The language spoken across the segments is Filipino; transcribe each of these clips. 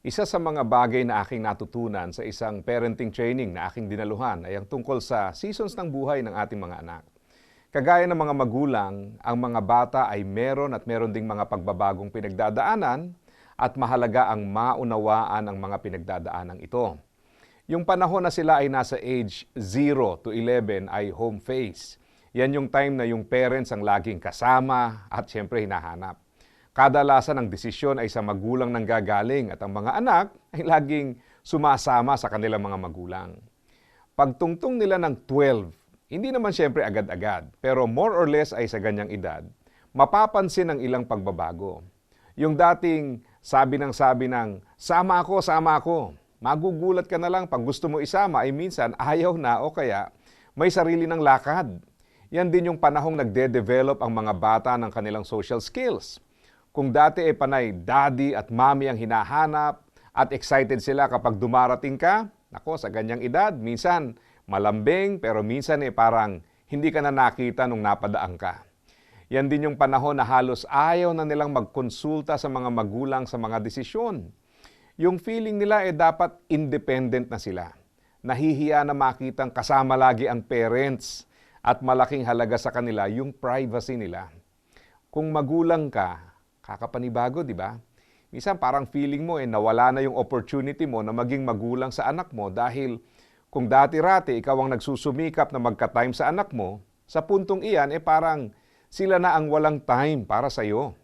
Isa sa mga bagay na aking natutunan sa isang parenting training na aking dinaluhan ay ang tungkol sa seasons ng buhay ng ating mga anak. Kagaya ng mga magulang, ang mga bata ay meron at meron ding mga pagbabagong pinagdadaanan at mahalaga ang maunawaan ang mga pinagdadaanan ito. Yung panahon na sila ay nasa age 0 to 11 ay home phase. Yan yung time na yung parents ang laging kasama at siyempre hinahanap. Kadalasan ang desisyon ay sa magulang nang gagaling at ang mga anak ay laging sumasama sa kanilang mga magulang. Pagtungtong nila ng 12, hindi naman siyempre agad-agad, pero more or less ay sa ganyang edad, mapapansin ang ilang pagbabago. Yung dating sabi ng sabi ng, sama ako, sama ako, magugulat ka na lang pag gusto mo isama ay minsan ayaw na o kaya may sarili ng lakad. Yan din yung panahong nagde-develop ang mga bata ng kanilang social skills. Kung dati ay panay daddy at mommy ang hinahanap at excited sila kapag dumarating ka, nako sa ganyang edad, minsan malambing pero minsan eh parang hindi ka na nakita nung napadaan ka. Yan din yung panahon na halos ayaw na nilang magkonsulta sa mga magulang sa mga desisyon. Yung feeling nila eh dapat independent na sila. Nahihiya na makitang kasama lagi ang parents at malaking halaga sa kanila yung privacy nila. Kung magulang ka, kakapanibago, di ba? Minsan parang feeling mo eh nawala na yung opportunity mo na maging magulang sa anak mo dahil kung dati-rati ikaw ang nagsusumikap na magka-time sa anak mo, sa puntong iyan eh parang sila na ang walang time para sa iyo.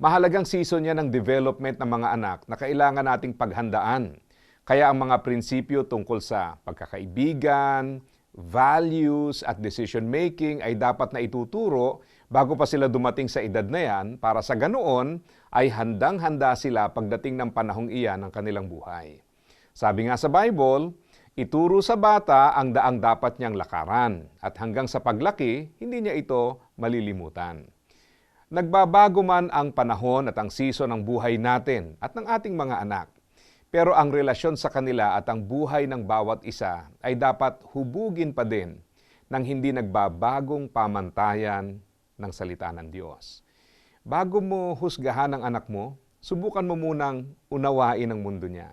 Mahalagang season yan ng development ng mga anak na kailangan nating paghandaan. Kaya ang mga prinsipyo tungkol sa pagkakaibigan, values at decision making ay dapat na ituturo bago pa sila dumating sa edad na yan para sa ganoon ay handang-handa sila pagdating ng panahong iyan ng kanilang buhay. Sabi nga sa Bible, ituro sa bata ang daang dapat niyang lakaran at hanggang sa paglaki, hindi niya ito malilimutan. Nagbabago man ang panahon at ang season ng buhay natin at ng ating mga anak. Pero ang relasyon sa kanila at ang buhay ng bawat isa ay dapat hubugin pa din ng hindi nagbabagong pamantayan ng salita ng Diyos. Bago mo husgahan ang anak mo, subukan mo munang unawain ang mundo niya.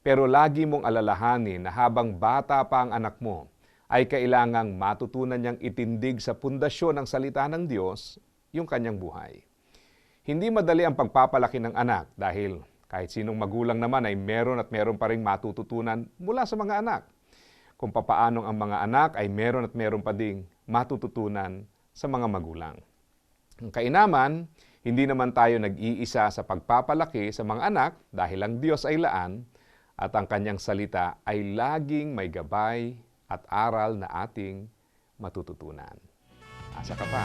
Pero lagi mong alalahanin na habang bata pa ang anak mo, ay kailangang matutunan niyang itindig sa pundasyon ng salita ng Diyos yung kanyang buhay. Hindi madali ang pagpapalaki ng anak dahil kahit sinong magulang naman ay meron at meron pa rin matututunan mula sa mga anak. Kung papaanong ang mga anak ay meron at meron pa ding matututunan sa mga magulang. Ang kainaman, hindi naman tayo nag-iisa sa pagpapalaki sa mga anak dahil ang Diyos ay laan at ang kanyang salita ay laging may gabay at aral na ating matututunan. Asa ka pa?